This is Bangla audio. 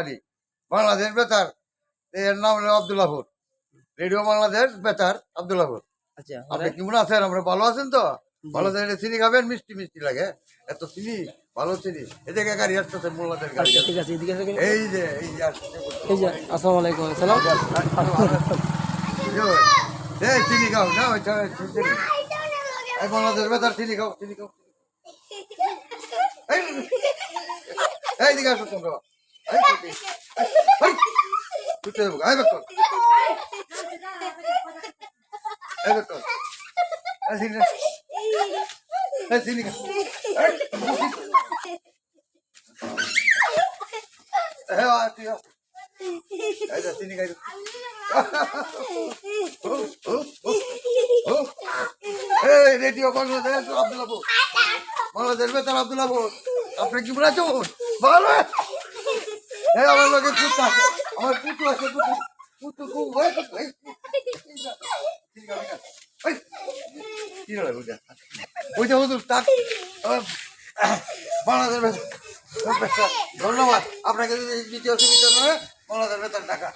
আলী বাংলাদেশ বেতার। এর নাম হলো আবদুল্লাহপুর রেডিও বাংলাদেশ বেতার আবদুল্লাহপুর আচ্ছা আপনি কেমন আছেন? আমরা ভালো আছেন তো? ভালো আছেন চিনি খাবেন? মিষ্টি মিষ্টি লাগে। এত চিনি ভালো চিনি। এদিকে গাড়ি আসতেছে মোল্লাদের গাড়ি আচ্ছা ঠিক আছে এদিকে। এই যে এই যে আসছে এই যে আসসালামু। আলাইকুম সালাম এই চিনি খাও না ওইটা চিনি। এই বাংলাদেশ বেতার চিনি খাও চিনি খাও এই এই দিকে আসো তোমরা। এই কুটি। এই, কুটি দেবো, এই বেকন, এই বেকন। এই চিনি, এই চিনি খাও। এই, এই, আ, তুই আ। এই যে চিনি খাই দে। ও, ও, ও, ও। এই কি আমার পুত্র আছে আমার পুত্র আছে পুত্র খুব ভয় করছে এই, ঠিক আছে। এই, কি হলো ওইটা ওইটা হুজুর তাক বাংলাদেশ। ধন্যবাদ আপনাকে যদি দ্বিতীয় সুবিধা নয় বাংলাদেশ বেতন টাকা